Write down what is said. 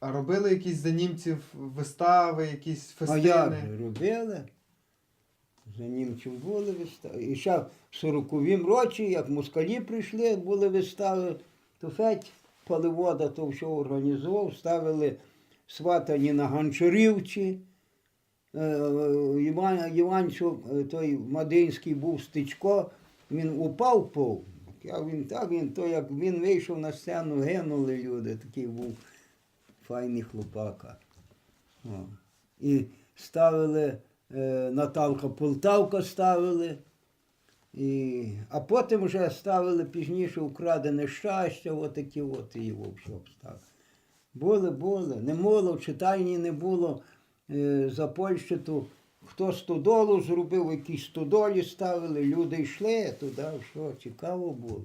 А робили якісь за німців вистави, якісь А фестини? як же робили? За німців були вистави. І ще в 40-му році, як москалі прийшли, були вистави, то федь Паливода то все організував, ставили сватані на Гончарівці. Е, Іван, Іванчук, е, той Мадинський був стичко, він упав пов. А він так, він, то як він вийшов на сцену, гинули люди, такий був файний хлопака. О. І ставили е, Наталка Полтавка ставили. І, а потім вже ставили пізніше украдене щастя, отакі от і все обставили. Були, були. Не було, в читальні не було е, за Польщу, то хто стодолу зробив, якісь стодолі ставили, люди йшли туди, що цікаво було.